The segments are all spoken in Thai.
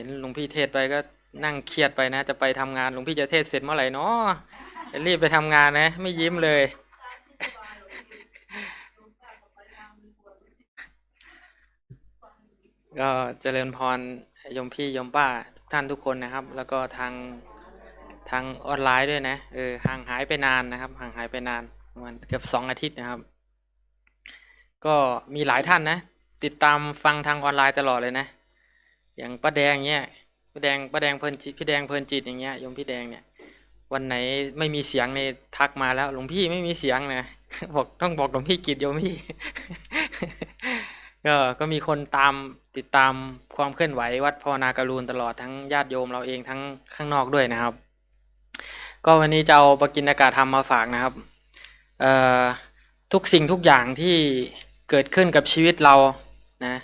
ห็นหลวงพี่เทศไปก็นั่งเครียดไปนะ จะไปทำงานหลวงพี่จะเทศเสร็จเมื่อไหร่เนาะรีบไปทำงานนะ ไม่ยิ้มเลย ก็เจริญพรยมพี่ยมป้าทุกท่านทุกคนนะครับ แล้วก็ทางทางออนไลน์ด้วยนะเออห่างหายไปนานนะครับ ห่างหายไปนานประมาณเกือบสองอาทิตย์นะครับ ก็มีหลายท่านนะ ติดตามฟังทางออนไลน์ตลอดเลยนะ อย่างป้าแดงเนี้ยป้าแดงป้าแดงเพลินจิตพี่แดงเพลินจิตอย่างเงี้ยโยมพี่แดงเนี่ย วันไหนไม่มีเสียงในทักมาแล้ว หลวงพี่ไม่มีเสียงนะบอกต้องบอกหลวงพี่กิจโยมพี่ก็ก็มีคนตามติดตามความเคลื่อนไหววัดภาวนาการูนตลอดทั้งญาติโยมเราเองทั้งข้างนอกด้วยนะครับ ก็วันนี้จะเอาปกินอากาศธรรมมาฝากนะครับทุกสิ่งทุกอย่างที่เกิดขึ้นกับชีวิตเรานะ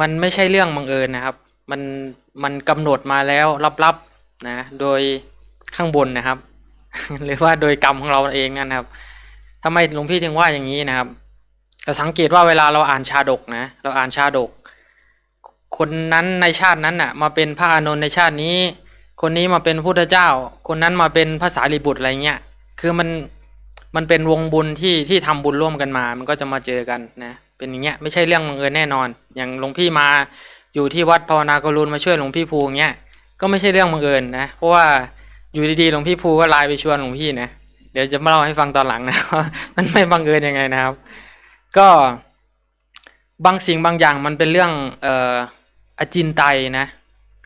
มันไม่ใช่เรื่องบังเอิญนะครับ มันมันกำหนดมาแล้วลับๆนะ โดยข้างบนนะครับ หรือว่าโดยกรรมของเราเองนั่นครับทำไมหลวงพี่ถึงว่าอย่างนี้นะครับเราสังเกตว่าเวลาเราอ่านชาดกนะ เราอ่านชาดก คนนั้นในชาตินั้นน่ะ มาเป็นพระอานนท์ในชาตินี้ คนนี้มาเป็นพุทธเจ้า คนนั้นมาเป็นภาษาลิบุตรอะไรเงี้ย คือมันมันเป็นวงบุญที่ที่ทำบุญร่วมกันมา มันก็จะมาเจอกันนะ เป็นอย่างเงี้ยไม่ใช่เรื่องบังเอิญแน่นอน อย่างหลวงพี่มาอยู่ที่วัดภาวนากรุณมาช่วยหลวงพี่ภูอย่างเงี้ยก็ไม่ใช่เรื่องบังเอิญนะเพราะว่าอยู่ดีๆหลวงพี่ภูก็ไลน์ไปชวนหลวงพี่นะเดี๋ยวจะมาเล่าให้ฟังตอนหลังนะว่ามันไม่บังเอิญยังไงนะครับ ก็บางสิ่งบางอย่างมันเป็นเรื่องเอ่ออจินไตนะ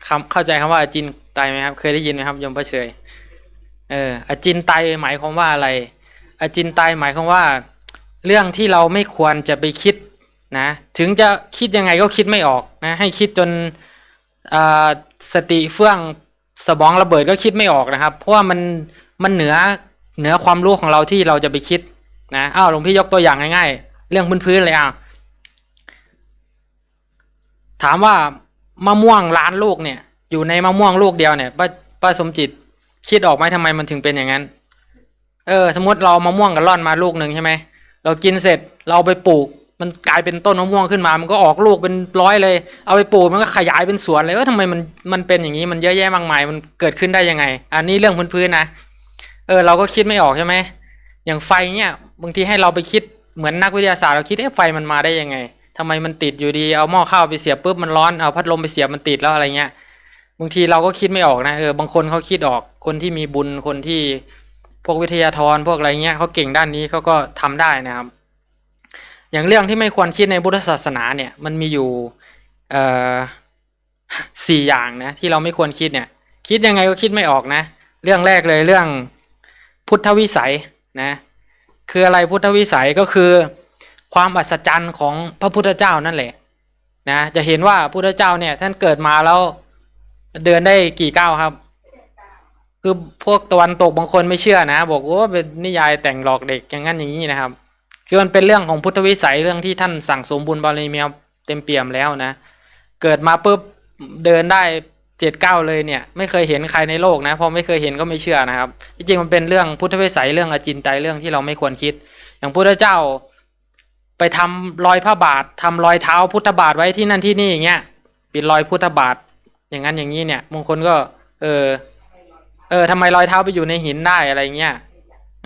คำเข้าใจคำว่าอจินไตไหมครับ เคยได้ยินไหมครับโยมพระเฉยเอออจินไตหมายความว่าอะไร อจินไตหมายความว่า เรื่องที่เราไม่ควรจะไปคิดนะถึงจะคิดยังไงก็คิดไม่ออกนะให้คิดจนสติเฟื่องสมองระเบิดก็คิดไม่ออกนะครับ เพราะว่ามันมันเหนือเหนือความรู้ของเราที่เราจะไปคิดนะอ้าวหลวงพี่ยกตัวอย่างง่ายๆ เรื่องพื้นๆเลยอะถามว่ามะม่วงล้านลูกเนี่ย อยู่ในมะม่วงลูกเดียวเนี่ยป้าป้าสมจิตคิดออกไหมทำไมมันถึงเป็นอย่างนั้น เออ สมมติเราเอามะม่วงกับร่อนมาลูกหนึ่งใช่ไหม เรากินเสร็จเราเอาไปปลูก มันกลายเป็นต้นมะม่วงขึ้นมา มันก็ออกลูกเป็นร้อยเลย เอาไปปลูกมันก็ขยายเป็นสวนเลยว่าทำไมมันมันเป็นอย่างนี้มันเยอะแยะมากมายมันเกิดขึ้นได้ยังไง อันนี้เรื่องพื้นๆนะเออเราก็คิดไม่ออกใช่ไหมอย่างไฟเนี่ยบางทีให้เราไปคิดเหมือนนักวิทยาศาสตร์เราคิดเอ๊ะไฟมันมาได้ยังไงทำไมมันติดอยู่ดีเอาหม้อข้าวไปเสียบปุ๊บมันร้อนเอาพัดลมไปเสียบมันติดแล้วอะไรเงี้ยบางทีเราก็คิดไม่ออกนะเออบางคนเขาคิดออกคนที่มีบุญคนที่ พวกวิทยาธรพวกอะไรเงี้ยเขาเก่งด้านนี้เขาก็ทำได้นะครับ อย่างเรื่องที่ไม่ควรคิดในพุทธศาสนาเนี่ยมันมีอยู่สี่อย่างนะที่เราไม่ควรคิดเนี่ย คิดยังไงก็คิดไม่ออกนะ เรื่องแรกเลยเรื่องพุทธวิสัยนะคืออะไรพุทธวิสัยก็คือ ความอัศจรรย์ของพระพุทธเจ้านั่นแหละนะจะเห็นว่าพุทธเจ้าเนี่ยท่านเกิดมาแล้วเดินได้กี่ก้าวครับ คือพวกตะวันตกบางคนไม่เชื่อนะ บอกว่าเป็นนิยายแต่งหลอกเด็กอย่างนั้นอย่างนี้นะครับ คือมันเป็นเรื่องของพุทธวิสัยเรื่องที่ท่านสั่งสมบุญบารมีมาเต็มเปี่ยมแล้วนะ เกิดมาปุ๊บเดินได้เจ็ดเก้าเลยเนี่ย ไม่เคยเห็นใครในโลกนะเพราะไม่เคยเห็นก็ไม่เชื่อนะครับจริงๆมันเป็นเรื่องพุทธวิสัยเรื่องอจินไตเรื่องที่เราไม่ควรคิด อย่างพุทธเจ้าไปทำรอยพระบาททำรอยเท้าพุทธบาทไว้ที่นั่นที่นี่อย่างเงี้ยปิดรอยพุทธบาทอย่างนั้นอย่างนี้เนี่ยบางคนก็ เออ เออทำไมรอยเท้าไปอยู่ในหินได้อะไรเงี้ย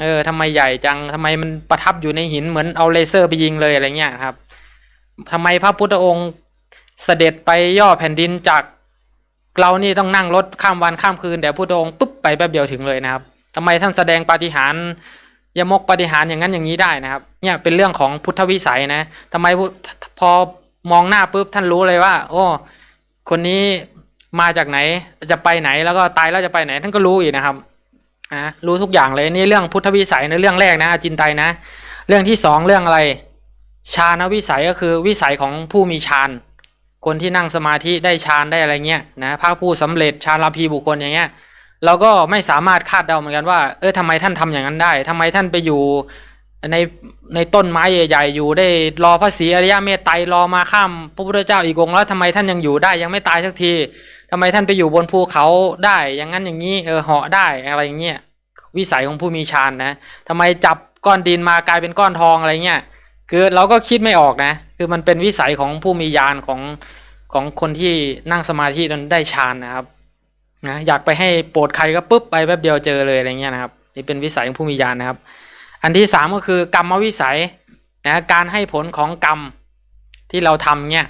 เออทำไมใหญ่จังทำไมมันประทับอยู่ในหินเหมือนเอาเลเซอร์ไปยิงเลยอะไรเงี้ยครับทำไมพระพุทธองค์เสด็จไปย่อแผ่นดินจากเรานี่ต้องนั่งรถข้ามวันข้ามคืนแต่พุทธองค์ปุ๊บไปแป๊บเดียวถึงเลยนะครับทำไมท่านแสดงปาฏิหาริย์ยมกปาฏิหาริย์อย่างนั้นอย่างนี้ได้นะครับ เนี่ยเป็นเรื่องของพุทธวิสัยนะทำไมพุพอมองหน้าปุ๊บท่านรู้เลยว่า โอ้ คนนี้ มาจากไหนจะไปไหนแล้วก็ตายแล้วจะไปไหน ท่านก็รู้อีกนะครับอะรู้ทุกอย่างเลยนี่เรื่องพุทธวิสัยในเรื่องแรกนะอาจินไตยนะ เรื่องที่สองเรื่องอะไรฌานวิสัยก็คือวิสัยของผู้มีฌานคนที่นั่งสมาธิได้ฌานได้อะไรเงี้ยนะพระผู้สำเร็จฌานลาภีบุคคลอย่างเงี้ยเราก็ไม่สามารถคาดเดาเหมือนกันว่าเออทำไมท่านทำอย่างนั้นได้ทำไมท่านไปอยู่ ในในต้นไม้ใหญ่ ๆ อยู่ได้รอพระศรีอริยเมตไตรรอมาข้ามพระพุทธเจ้าอีกองแล้วทำไมท่านยังอยู่ได้ยังไม่ตายสักทีทำไมท่านไปอยู่บนภูเขาได้อย่างนั้นอย่างนี้เออเหาะได้อะไรอย่างเงี้ยวิสัยของผู้มีฌานนะทำไมจับก้อนดินมากลายเป็นก้อนทองอะไรเงี้ยคือเราก็คิดไม่ออกนะ คือมันเป็นวิสัยของผู้มีญาณของของคนที่นั่งสมาธิจนได้ฌานนะครับนะอยากไปให้โปรดใครก็ปุ๊บไปแป๊บเดียวเจอเลยอะไรเงี้ยนะครับนี่เป็นวิสัยของผู้มีญาณนะครับ อันที่สามก็คือกรรมวิสัยนะการให้ผลของกรรมที่เราทำเนี่ย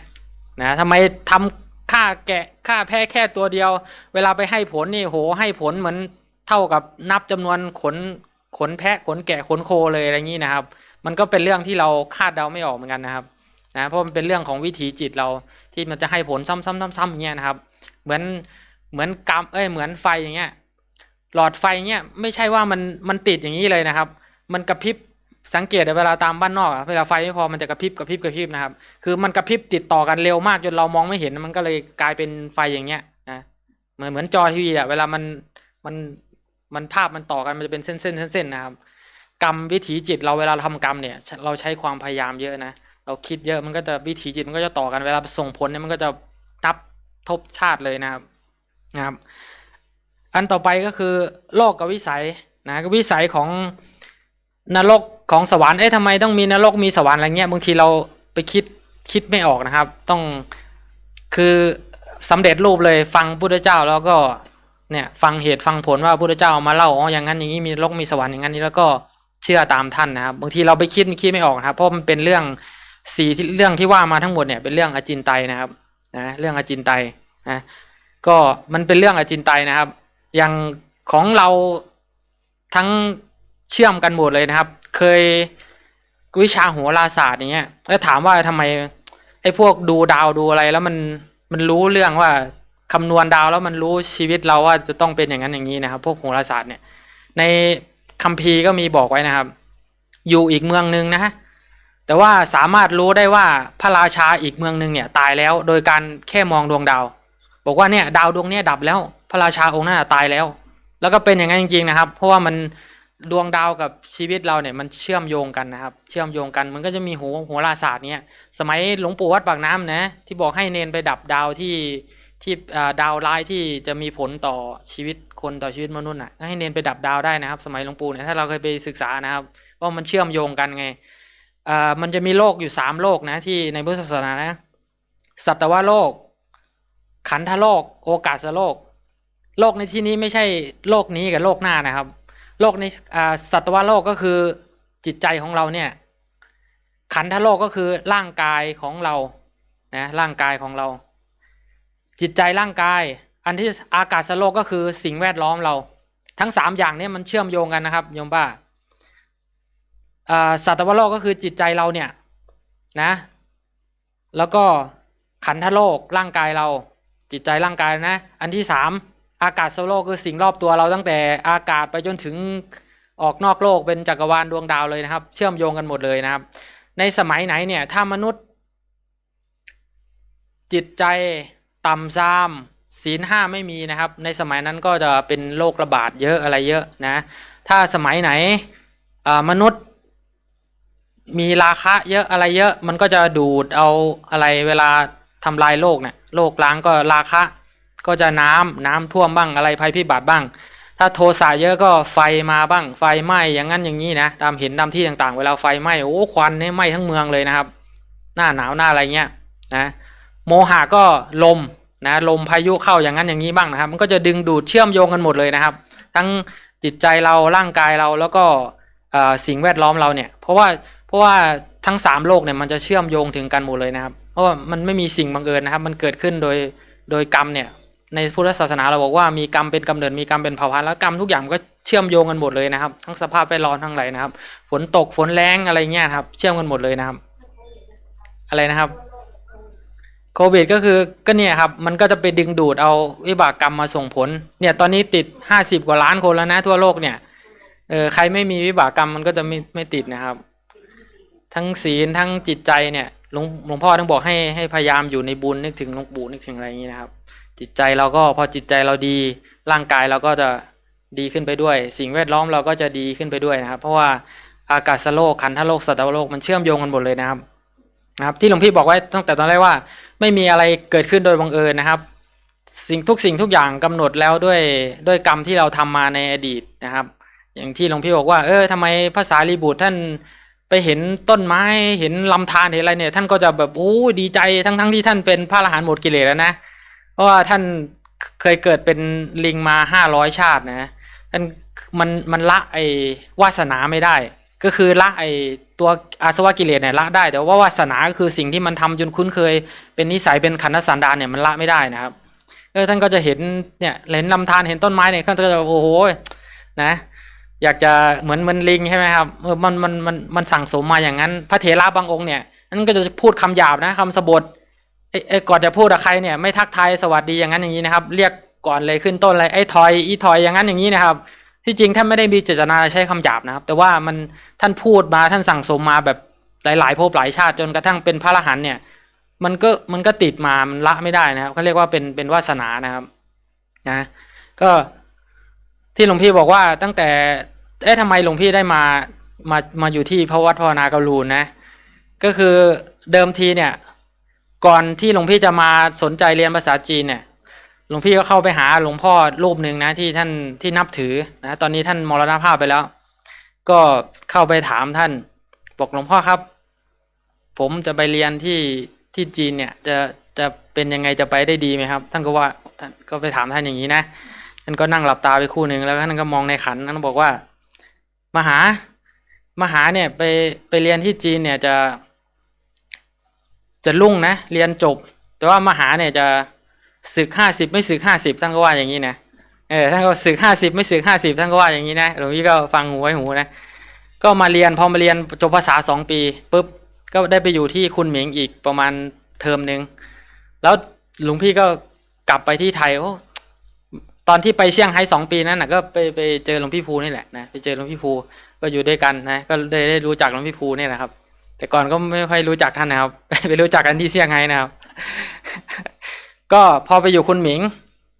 นะทำไมทำฆ่าแกะฆ่าแพ้แค่ตัวเดียว เวลาไปให้ผลนี่โหให้ผลเหมือนเท่ากับนับจำนวนขนขนแพะขนแกะขนโคเลยอะไรอย่างนี้นะครับ มันก็เป็นเรื่องที่เราคาดเดาไม่ออกเหมือนกันนะครับนะเพราะมันเป็นเรื่องของวิถีจิตเราที่มันจะให้ผลซ้ำๆๆๆอย่างเงี้ยนะครับ เหมือนเหมือนกรรมเอ้ยเหมือนไฟอย่างเงี้ยหลอดไฟเงี้ยไม่ใช่ว่ามันมันติดอย่างนี้เลยนะครับ มันกระพริบสังเกตเวลาตามบ้านนอกเวลาไฟไม่พอมันจะกระพริบกระพริบกระพริบนะครับ คือมันกระพริบติดต่อกันเร็วมากจนเรามองไม่เห็นมันก็เลยกลายเป็นไฟอย่างเงี้ยนะเหมือนเหมือนจอทีวีอะเวลามันมันมันภาพมันต่อกันมันจะเป็นเส้นเส้นเส้นนะครับ กรรมวิถีจิตเราเวลาทำกรรมเนี่ย เราใช้ความพยายามเยอะนะเราคิดเยอะมันก็จะวิถีจิตมันก็จะต่อกันเวลาส่งผลเนี่ยมันก็จะนับทบชาติเลยนะครับนะครับ อันต่อไปก็คือโลกกับวิสัยนะก็วิสัยของ นรกของสวรรค์เอ๊ะทำไมต้องมีนรกมีสวรรค์อะไรเงี้ยบางทีเราไปคิดคิดไม่ออกนะครับ ต้องคือสำเร็จรูปเลยฟังพุทธเจ้าแล้วก็เนี่ยฟังเหตุฟังผลว่าพุทธเจ้ามาเล่าอ๋ออย่างนั้นอย่างนี้มีนรกมีสวรรค์อย่างนั้นนี้แล้วก็เชื่อตามท่านนะครับบางทีเราไปคิดคิดไม่ออกนะครับ เพราะมันเป็นเรื่องสี่ที่เรื่องที่ว่ามาทั้งหมดเนี่ยเป็นเรื่องอจินไตนะครับนะเรื่องอจินไตนะก็มันเป็นเรื่องอจินไตนะครับ อย่างของเราทั้ง เชื่อมกันหมดเลยนะครับ เคยวิชาโหราศาสตร์อย่างเงี้ยแล้วถามว่าทำไมไอ้พวกดูดาวดูอะไรแล้วมันมันรู้เรื่องว่าคำนวณดาวแล้วมันรู้ชีวิตเราว่าจะต้องเป็นอย่างนั้นอย่างนี้นะครับ พวกโหราศาสตร์เนี่ย ในคัมภีร์ก็มีบอกไว้นะครับ อยู่อีกเมืองหนึ่งนะแต่ว่าสามารถรู้ได้ว่าพระราชาอีกเมืองหนึ่งเนี่ยตายแล้ว โดยการแค่มองดวงดาว บอกว่าเนี่ยดาวดวงเนี้ยดับแล้ว พระราชาองค์นั้นตายแล้ว แล้วก็เป็นอย่างนั้นจริงๆนะครับ เพราะว่ามัน ดวงดาวกับชีวิตเราเนี่ยมันเชื่อมโยงกันนะครับ เชื่อมโยงกันมันก็จะมีโหโหราศาสตร์เนี่ยสมัยหลวงปู่วัดปากน้ำนะที่บอกให้เนนไปดับดาวที่ที่ดาวร้ายที่จะมีผลต่อชีวิตคนต่อชีวิตมนุษย์น่ะให้เนนไปดับดาวได้นะครับ สมัยหลวงปู่เนี่ยถ้าเราเคยไปศึกษานะครับว่ามันเชื่อมโยงกันไงอ่ามันจะมีโลกอยู่สามโลกนะที่ในพุทธศาสนานะสัตวโลก ขันธโลก โอกาสโลก โลกในที่นี้ไม่ใช่โลกนี้กับโลกหน้านะครับ โลกในอ่าสัตวโลกก็คือจิตใจของเราเนี่ย ขันธโลกก็คือร่างกายของเรานะร่างกายของเรา จิตใจร่างกาย อันที่อากาศโลกก็คือสิ่งแวดล้อมเรา ทั้งสามอย่างเนี้มันเชื่อมโยงกันนะครับโยมป้าอ่าสัตวโลกก็คือจิตใจเราเนี่ยนะแล้วก็ขันธโลกร่างกายเราจิตใจร่างกายนะ อันที่สาม อากาศโลกคือสิ่งรอบตัวเราตั้งแต่อากาศไปจนถึงออกนอกโลกเป็นจักรวาลดวงดาวเลยนะครับ เชื่อมโยงกันหมดเลยนะครับ ในสมัยไหนเนี่ยถ้ามนุษย์ จิตใจต่ำซามศีลห้าไม่มีนะครับ ในสมัยนั้นก็จะเป็นโรคระบาดเยอะอะไรเยอะนะถ้าสมัยไหนมนุษย์มีราคะเยอะอะไรเยอะมันก็จะดูดเอาอะไรเวลาทำลายโลกเนี่ยโลกล้างก็ราคะ ก็จะน้ำน้ำท่วมบ้างอะไรภัยพิบัติบ้าง ถ้าโทสะเยอะก็ไฟมาบ้าง ไฟไหม้อย่างนั้นอย่างนี้นะตามเห็นตามที่ต่างๆ เวลาไฟไหม้โอ้ควันเนี่ยไหม้ทั้งเมืองเลยนะครับ หน้าหนาวหน้าอะไรเงี้ยนะโมหะก็ลมนะลมพายุเข้าอย่างนั้นอย่างนี้บ้างนะครับ มันก็จะดึงดูดเชื่อมโยงกันหมดเลยนะครับ ทั้งจิตใจเราร่างกายเราแล้วก็สิ่งแวดล้อมเราเนี่ย เพราะว่าเพราะว่าทั้งสามโลกเนี่ยมันจะเชื่อมโยงถึงกันหมดเลยนะครับ เพราะว่ามันไม่มีสิ่งบังเอิญนะครับ มันเกิดขึ้นโดยโดยกรรมเนี่ย ในพุทธศาสนาเราบอกว่ามีกรรมเป็นกำเนิดมีกรรมเป็นเผ่าพันธุ์แล้วกรรมทุกอย่างก็เชื่อมโยงกันหมดเลยนะครับ ทั้งสภาพแวดล้อมทั้งหลายนะครับ ฝนตกฝนแรงอะไรเงี้ยครับ เชื่อมกันหมดเลยนะครับ อะไรนะครับโควิดก็คือก็เนี่ยครับมันก็จะไปดึงดูดเอาวิบากกรรมมาส่งผล เนี่ยตอนนี้ติดห้าสิบกว่าล้านคนแล้วนะทั่วโลกเนี่ยเออใครไม่มีวิบากกรรมมันก็จะไม่ไม่ติดนะครับ ทั้งศีลทั้งจิตใจเนี่ยหลวงหลวงพ่อต้องบอกให้ให้พยายามอยู่ในบุญนึกถึงหลวงปู่นึกถึงอะไรอย่างนี้นะครับ จิตใจเราก็พอจิตใจเราดี ร่างกายเราก็จะดีขึ้นไปด้วย สิ่งแวดล้อมเราก็จะดีขึ้นไปด้วยนะครับ เพราะว่าอากาศโลกขันธโลกสัตวโลกมันเชื่อมโยงกันหมดเลยนะครับนะครับ ที่หลวงพี่บอกไว้ตั้งแต่ตอนแรกว่า ไม่มีอะไรเกิดขึ้นโดยบังเอิญนะครับ สิ่งทุกสิ่งทุกอย่างกำหนดแล้วด้วยด้วยกรรมที่เราทำมาในอดีตนะครับ อย่างที่หลวงพี่บอกว่า เออทำไมภาษาลีบุตรท่านไปเห็นต้นไม้เห็นลำธารเห็นอะไรเนี่ย ท่านก็จะแบบโอ้ดีใจทั้งทั้งที่ท่านเป็นพระอรหันต์หมดกิเลสแล้วนะ เพราะว่าท่านเคยเกิดเป็นลิงมาห้าร้อยชาตินะท่านมันมันละไอ้วาสนาไม่ได้ ก็คือละไอ้ตัวอาสวะกิเลสเนี่ยละได้ แต่ว่าวาสนาก็คือสิ่งที่มันทำจนคุ้นเคย เป็นนิสัยเป็นขันธสันดานเนี่ยมันละไม่ได้นะครับเออท่านก็จะเห็นเนี่ยเห็นลำธารเห็นต้นไม้เนี่ยท่านก็จะโอ้โหนะอยากจะเหมือนเหมือนลิงใช่ไหมครับเออมันมันมันมันสั่งสมมาอย่างนั้น พระเถระบางองค์เนี่ยนั่นก็จะพูดคำหยาบนะคำสบท เอ้ก่อนจะพูดกับใครเนี่ยไม่ทักทายสวัสดีอย่างนั้นอย่างนี้นะครับ เรียกก่อนเลยขึ้นต้นเลยไอ้ทอยอีทอยอย่างนั้นอย่างนี้นะครับ ที่จริงท่านไม่ได้มีเจตนาใช้คำหยาบนะครับ แต่ว่ามันท่านพูดมาท่านสั่งสมมาแบบหลายๆภพหลายชาติจนกระทั่งเป็นพระอรหันต์เนี่ยมันก็มันก็ติดมามันละไม่ได้นะครับเขาเรียกว่าเป็นเป็นวาสนานะครับนะก็ที่หลวงพี่บอกว่าตั้งแต่เอ๊ะทำไมหลวงพี่ได้มามามาอยู่ที่พระวัดภาวนากรูนนะก็คือเดิมทีเนี่ย ก่อนที่หลวงพี่จะมาสนใจเรียนภาษาจีนเนี่ยหลวงพี่ก็เข้าไปหาหลวงพ่อรูปหนึ่งนะที่ท่านที่นับถือนะตอนนี้ท่านมรณภาพไปแล้ว ก็เข้าไปถามท่าน บอกหลวงพ่อครับ ผมจะไปเรียนที่ที่จีนเนี่ยจะจะเป็นยังไงจะไปได้ดีไหมครับ ท่านก็ว่าท่านก็ไปถามท่านอย่างนี้นะท่านก็นั่งหลับตาไปคู่หนึ่งแล้วท่านก็มองในขันท่านบอกว่ามหามหาเนี่ยไปไปเรียนที่จีนเนี่ยจะ จะรุ่งนะ เรียนจบ แต่ว่ามหาเนี่ยจะศึกห้าสิบไม่ศึกห้าสิบท่านก็ว่าอย่างนี้นะเออท่านก็ศึกห้าสิบไม่ศึกห้าสิบท่านก็ว่าอย่างนี้นะหลวงพี่ก็ฟังหูไว้หูนะก็มาเรียนพอมาเรียนจบภาษาสองปีปุ๊บก็ได้ไปอยู่ที่คุณหมิงอีกประมาณเทอมหนึ่งแล้วหลวงพี่ก็กลับไปที่ไทยโอ้ตอนที่ไปเซี่ยงไฮ้สองปีนั้นนะก็ไปไปเจอหลวงพี่ภูนี่แหละนะไปเจอหลวงพี่ภูก็อยู่ด้วยกันนะก็ได้ได้รู้จักหลวงพี่ภูนี่แหละครับ แต่ก่อนก็ไม่ค่อยรู้จักท่านนะครับ ไปรู้จักกันที่เซี่ยงไฮ้นะครับ ก็พอไปอยู่คุณหมิง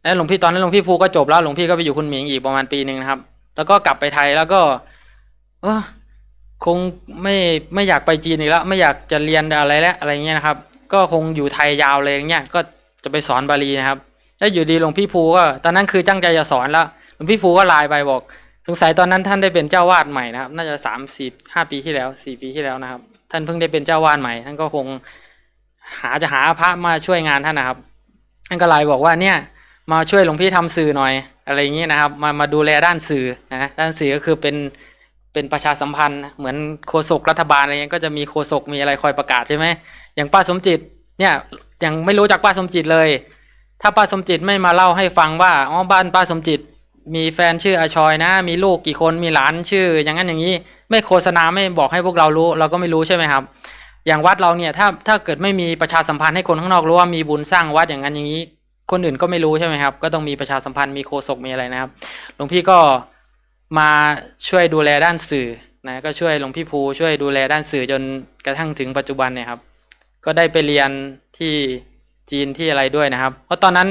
แล้วหลวงพี่ตอนนั้นหลวงพี่ภูก็จบแล้วหลวงพี่ก็ไปอยู่คุณหมิงอีกประมาณปีหนึ่งนะครับ แล้วก็กลับไปไทยแล้วก็เออคงไม่ไม่อยากไปจีนอีกแล้ว ไม่อยากจะเรียนอะไรแล้วอะไรเงี้ยนะครับ ก็คงอยู่ไทยยาวเลยอย่างเงี้ยก็จะไปสอนบาลีนะครับแล้วอยู่ดีหลวงพี่ภูก็ตอนนั้นคือตั้งใจจะสอนแล้วหลวงพี่ภูก็ไลน์ไปบอก สงสัยตอนนั้นท่านได้เป็นเจ้าวาดใหม่นะครับ น่าจะสามสี่ห้าปีที่แล้วสี่ปีที่แล้วนะครับ ท่านเพิ่งได้เป็นเจ้าวาดใหม่ ท่านก็คงหาจะหาพระมาช่วยงานท่านนะครับ ท่านก็ไลน์บอกว่าเนี่ยมาช่วยหลวงพี่ทำสื่อหน่อย อะไรอย่างนี้นะครับ มามาดูแลด้านสื่อนะด้านสื่อก็คือเป็นเป็นประชาสัมพันธ์ เหมือนโฆษกรัฐบาลอะไรเงี้ยก็จะมีโฆษกมีอะไรคอยประกาศใช่ไหมอย่างป้าสมจิตเนี่ยยังไม่รู้จักป้าสมจิตเลย ถ้าป้าสมจิตไม่มาเล่าให้ฟังว่าอ๋อบ้านป้าสมจิต มีแฟนชื่ออาชอยนะ มีลูกกี่คนมีหลานชื่อ อย่างนั้นอย่างนี้ ไม่โฆษณาไม่บอกให้พวกเรารู้ เราก็ไม่รู้ใช่ไหมครับ อย่างวัดเราเนี่ยถ้าถ้าเกิดไม่มีประชาสัมพันธ์ให้คนข้างนอกรู้ว่ามีบุญสร้างวัดอย่างนั้นอย่างนี้ คนอื่นก็ไม่รู้ใช่ไหมครับ ก็ต้องมีประชาสัมพันธ์มีโฆษกมีอะไรนะครับหลวงพี่ก็มาช่วยดูแลด้านสื่อนะก็ช่วยหลวงพี่ภูช่วยดูแลด้านสื่อจนกระทั่งถึงปัจจุบันเนี่ยครับ ก็ได้ไปเรียนที่จีนที่อะไรด้วยนะครับ เพราะตอนนั้น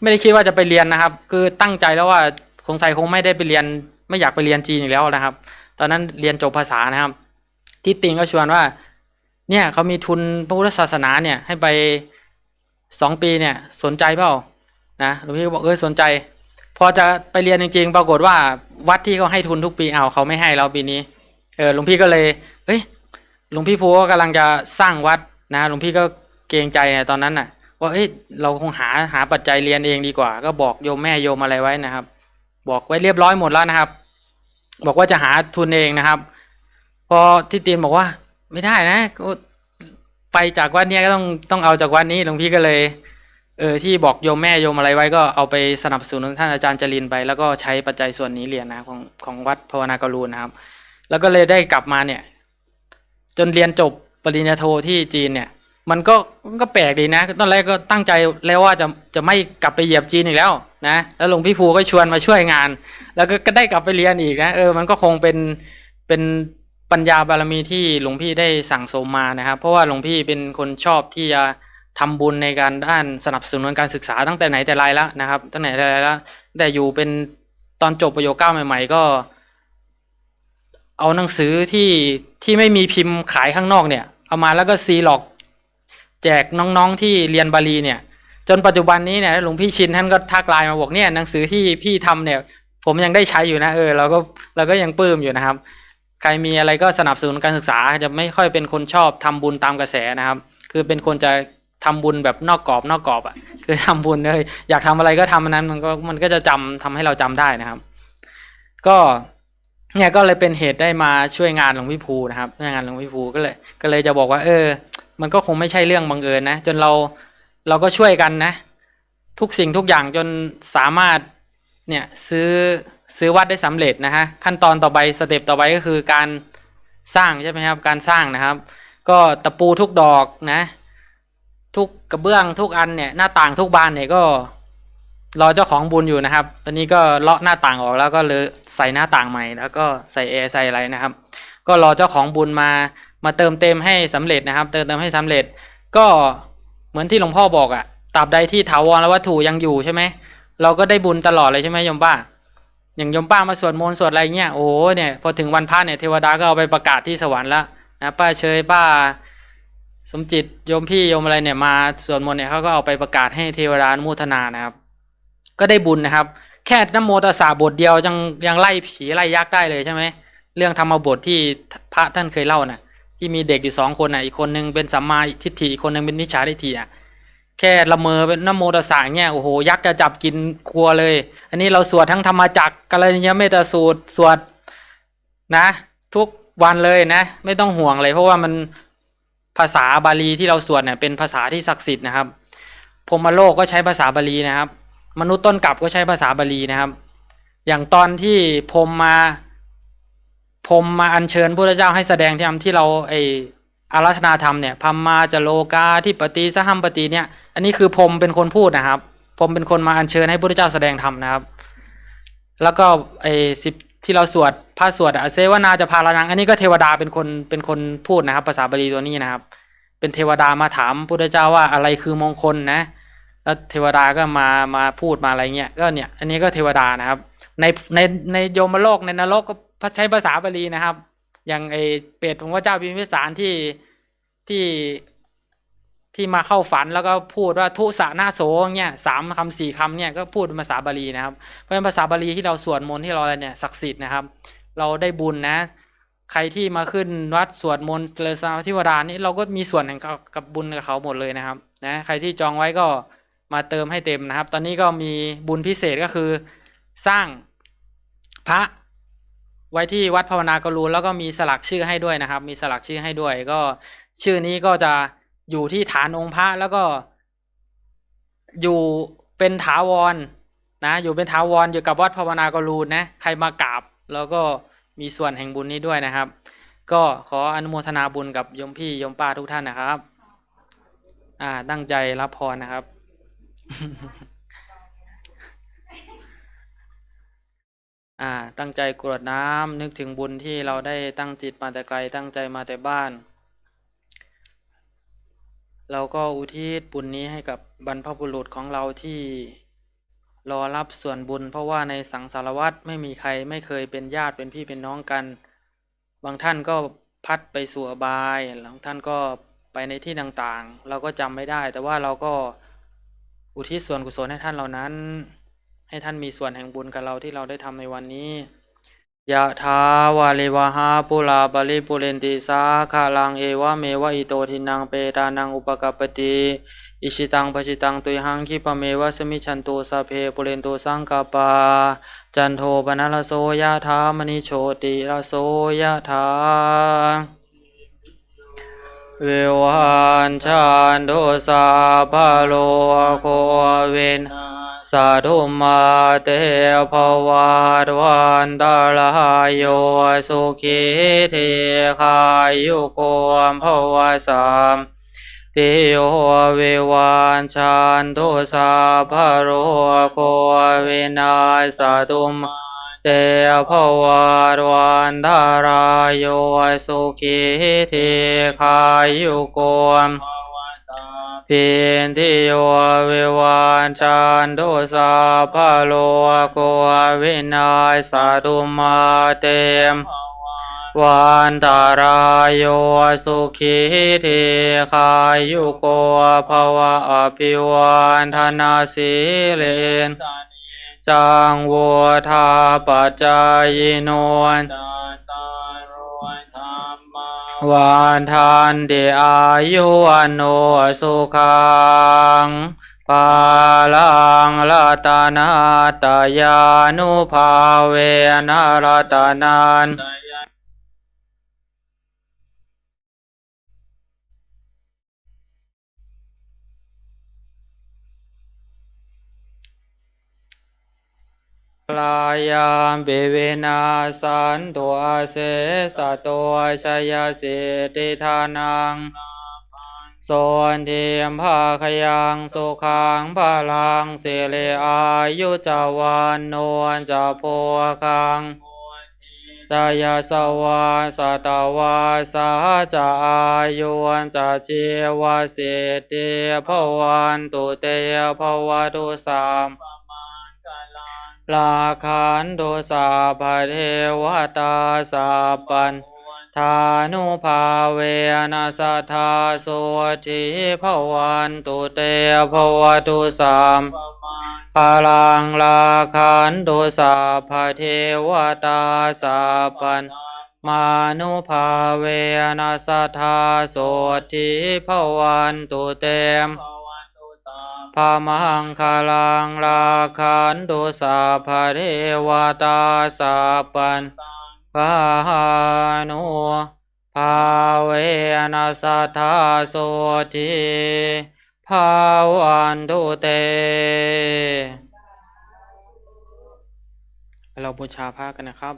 ไม่ได้คิดว่าจะไปเรียนนะครับ คือตั้งใจแล้วว่าคงใส่คงไม่ได้ไปเรียน ไม่อยากไปเรียนจีนอีกแล้วนะครับ ตอนนั้นเรียนจบภาษานะครับ ที่ติงก็ชวนว่า เนี่ยเขามีทุนพระพุทธศาสนาเนี่ยให้ไปสองปีเนี่ยสนใจเปล่านะหลวงพี่ก็บอกเออสนใจ พอจะไปเรียนจริง ๆ ปรากฏว่าวัดที่เขาให้ทุนทุกปีเอาเขาไม่ให้เราปีนี้เออหลวงพี่ก็เลยเฮ้ยหลวงพี่ภูก็กำลังจะสร้างวัดนะหลวงพี่ก็เกรงใจนตอนนั้นน่ะว่าเอ้ยเราคงหาหาปัจจัยเรียนเองดีกว่า ก็บอกโยมแม่โยมอะไรไว้นะครับ บอกไว้เรียบร้อยหมดแล้วนะครับ บอกว่าจะหาทุนเองนะครับ พอที่ตีนบอกว่า ไม่ได้นะไปจากวัดเนี้ยก็ต้องต้องเอาจากวัดนี้หลวงพี่ก็เลย เออที่บอกโยมแม่โยมอะไรไว้ก็เอาไปสนับสนุนท่านอาจารย์จรินไป แล้วก็ใช้ปัจจัยส่วนนี้เรียนนะของของวัดภาวนากรูนนะครับ แล้วก็เลยได้กลับมาเนี่ย จนเรียนจบปริญญาโทที่จีนเนี่ย มันก็ก็แปลกดีนะตอนแรกก็ตั้งใจแล้วว่าจะจะไม่กลับไปเหยียบจีนอีกแล้วนะแล้วหลวงพี่ภูก็ชวนมาช่วยงาน แล้วก็ได้กลับไปเรียนอีกนะเออมันก็คงเป็นเป็นปัญญาบารมีที่หลวงพี่ได้สั่งสมมานะครับ เพราะว่าหลวงพี่เป็นคนชอบที่จะทำบุญในการด้านสนับสนุนการศึกษาตั้งแต่ไหนแต่ไรแล้วนะครับ ตั้งแต่ไหนแต่ไรแล้วแต่อยู่เป็นตอนจบประโยคเก้าใหม่ ๆ ก็ เอาหนังสือที่ที่ไม่มีพิมพ์ขายข้างนอกเนี่ย เอามาแล้วก็ซีหลอกแจกน้องๆที่เรียนบาลีเนี่ย จนปัจจุบันนี้เนี่ยหลวงพี่ชินท่านก็ทักไลน์มาบอกเนี่ยหนังสือที่พี่ทำเนี่ย ผมยังได้ใช้อยู่นะเออเราก็เราก็ยังปลื้มอยู่นะครับ ใครมีอะไรก็สนับสนุนการศึกษาจะไม่ค่อยเป็นคนชอบทำบุญตามกระแสนะครับ คือเป็นคนจะทำบุญแบบนอกกรอบนอกกรอบอะ คือทำบุญเลยอยากทำอะไรก็ทำอันนั้นมันก็มันก็จะจำทำให้เราจำได้นะครับ ก็เนี่ยก็เลยเป็นเหตุได้มาช่วยงานหลวงพี่ภูนะครับช่วยงานหลวงพี่ภูก็เลย ก็เลยจะบอกว่า เออ มันก็คงไม่ใช่เรื่องบังเอิญนะจนเราเราก็ช่วยกันนะ ทุกสิ่งทุกอย่างจนสามารถ เนี่ยซื้อซื้อวัดได้สำเร็จนะฮะขั้นตอนต่อไปสเต็ปต่อไปก็คือการสร้างใช่ไหมครับการสร้างนะครับ ก็ตะปูทุกดอกนะทุกกระเบื้องทุกอันเนี่ยหน้าต่างทุกบานเนี่ยก็รอเจ้าของบุญอยู่นะครับ ตอนนี้ก็เลาะหน้าต่างออกแล้วก็เลยใส่หน้าต่างใหม่แล้วก็ใส่แอร์ใส่อะไรนะครับ ก็รอเจ้าของบุญมามาเติมเต็มให้สำเร็จนะครับ เติมเต็มให้สำเร็จ ก็เหมือนที่หลวงพ่อบอกอะตราบใดที่ถาวรและวัตถุยังอยู่ใช่ไหม เราก็ได้บุญตลอดเลยใช่ไหมโยมป้า อย่างโยมป้ามาสวดมนต์สวดอะไรเงี้ยโอ้โหเนี่ยพอถึงวันพระเนี่ยเทวดาก็เอาไปประกาศที่สวรรค์แล้วนะป้าเชยป้า สมจิตโยมพี่โยมอะไรเนี่ยมาสวดมนต์เนี่ยเขาก็เอาไปประกาศให้เทวดาอนุโมทนานะครับ ก็ได้บุญนะครับ แค่นโมตสสะบทเดียวยังยังไล่ผีไล่ยักษ์ได้เลยใช่ไหมเรื่องธรรมบทที่พระท่านเคยเล่าน่ะที่มีเด็กอยู่สองคนน่ะอีกคนนึงเป็นสัมมาทิฏฐิอีกคนนึงเป็นมิจฉาทิฏฐิอะ แค่ละเมอเป็นนโมตสสะเนี่ยโอ้โหยักษ์จะจับกินครัวเลย อันนี้เราสวดทั้งธรรมจักรกัลยาณเมตสูตรสวดนะ ทุกวันเลยนะ ไม่ต้องห่วงเลย เพราะว่ามันภาษาบาลีที่เราสวดเนี่ยเป็นภาษาที่ศักดิ์สิทธิ์นะครับพรหมโลกก็ใช้ภาษาบาลีนะครับ มนุษย์ต้นกลับก็ใช้ภาษาบาลีนะครับ อย่างตอนที่พมมาพมมาอัญเชิญพระเจ้าให้แสดงธรรมที่เราไอ อารัธนาธรรมเนี่ยพัมมาจะโลกาที่ปฏิสหัมปฏิเนี่ย อันนี้คือพรมเป็นคนพูดนะครับพรมเป็นคนมาอัญเชิญให้พระพุทธเจ้าแสดงธรรมนะครับ แล้วก็ไอสิบที่เราสวดพระสวดอะเซวนาจะพารานัง อันนี้ก็เทวดาเป็นคนเป็นคนพูดนะครับ ภาษาบาลีตัวนี้นะครับ เป็นเทวดามาถามพระเจ้าว่าอะไรคือมงคลนะ แล้วเทวดาก็มามาพูดมาอะไรเงี้ยก็เนี่ย อันนี้ก็เทวดานะครับ ในในในโยมโลกในนรกก็ใช้ภาษาบาลีนะครับ อย่างไอเปรตของพระเจ้าพิมพิสารที่ที่ที่มาเข้าฝันแล้วก็พูดว่าทุสะหน้าโสเนี่ยสามคำสี่คำเนี่ยก็พูดภาษาบาลีนะครับ เพราะฉะนั้นภาษาบาลีที่เราสวดมนต์ที่เราอะไรเนี่ยศักดิ์สิทธิ์นะครับ เราได้บุญนะ ใครที่มาขึ้นวัดสวดมนต์เจริญสมาธิวดานี่เราก็มีส่วนแห่งกับบุญกับเขาหมดเลยนะครับนะใครที่จองไว้ก็มาเติมให้เต็มนะครับ ตอนนี้ก็มีบุญพิเศษก็คือ สร้างพระ ไว้ที่วัดภาวนากรูนแล้วก็มีสลักชื่อให้ด้วยนะครับ มีสลักชื่อให้ด้วย ก็ชื่อนี้ก็จะอยู่ที่ฐานองค์พระแล้วก็อยู่เป็นถาวรนะ อยู่เป็นถาวรอยู่กับวัดภาวนากรูนนะใครมากราบแล้วก็มีส่วนแห่งบุญนี้ด้วยนะครับ ก็ขออนุโมทนาบุญกับยมพี่ยมป้าทุกท่านนะครับ อ่าตั้งใจรับพรนะครับ อ่าตั้งใจกรวดน้ำนึกถึงบุญที่เราได้ตั้งจิตมาแต่ไกลตั้งใจมาแต่บ้าน เราก็อุทิศบุญนี้ให้กับบรรพบุรุษของเราที่รอรับส่วนบุญ เพราะว่าในสังสารวัตรไม่มีใครไม่เคยเป็นญาติเป็นพี่เป็นน้องกัน บางท่านก็พัดไปสู่อบายบางท่านก็ไปในที่ต่างๆ เราก็จำไม่ได้ แต่ว่าเราก็อุทิศส่วนกุศลให้ท่านเหล่านั้น ให้ท่านมีส่วนแห่งบุญกับเราที่เราได้ทำในวันนี้ยะถาวาลิวหาปุลาบาลิปุเรนติสาคาลังเอวะเมวะอิโตทินังเปตานังอุปกปปติอิชิตังปชิตังตุยหังคิปเมวะสมิชันตุสาเพปุเรนตุสังกาปา จันโทปนะลโสยะถามณิโชติลโสยะถาเววันชันโทสาพาโลโคเวน สาธุมาเตภวัตวันตาลายโยสุขีเทคายุโกมภวสามติโยเววันชันโทสาพาโลโคเวนัสตุมเตภวัตวันทารายโยสุขีเทคายุโกม พินทิโยวิวันชันโดสาพาโลโกวินาศสาธุมาเตมวันตารายโยสุขีเทคายุโกภวะอภิวันธนาสิเลนจังวัวทาปัจจายโนน วันทานเดอายุวันโนสุขังปาลังรัตนาตายานุภาเวนารัตนาน ลายามเบเวนาสันตัวเสสะตัวชยสิทธิทานังโสนเทียมภาคยังสุขังพลังเสเลอายุจาวันโนนจะโพคังตายาสวาสตาวาสาจะอายุวันจะชีวสิทธิภวันตุเตภวตุสาม ลาคันโดสาภเทวตาสาปันทานุภาเวนัสธาโสทิภวันตุเตภวตุสามพลังลาคันโดสาภเทวตาสาปันมานุภาเวนัสธาโสทิภวันตุเตม พามังคาลังลาคันตุสาภเทวตาสาปันกานุภาเวนัสธาโสทิภาวันตุเต เราบูชาพระกันนะครับ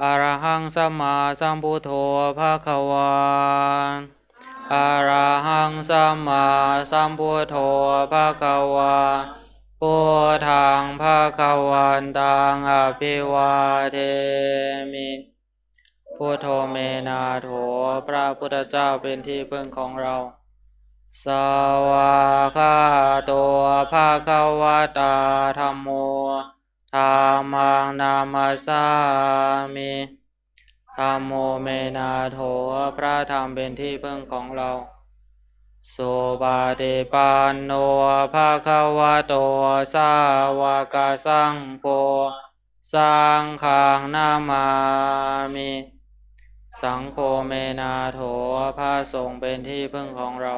อรหังสัมมาสัมพุทโธภะคะวา อะระหังสัมมาสัมพุทโธภะคะวาพุทธังภะคะวันตังอภิวาเทมิพุทโธเมนาโถพระพุทธเจ้าเป็นที่พึ่งของเรา สวากขาตัวภะคะวะตาธัมโมธรรมังนามาสามิ ธัมโมเมนาโถพระธรรมเป็นที่พึ่งของเราสุปาติปันโนภาคขวะโตสาวกสังโฆสังขังนามามิ สังโฆเมนาโถพระสงฆ์เป็นที่พึ่งของเรา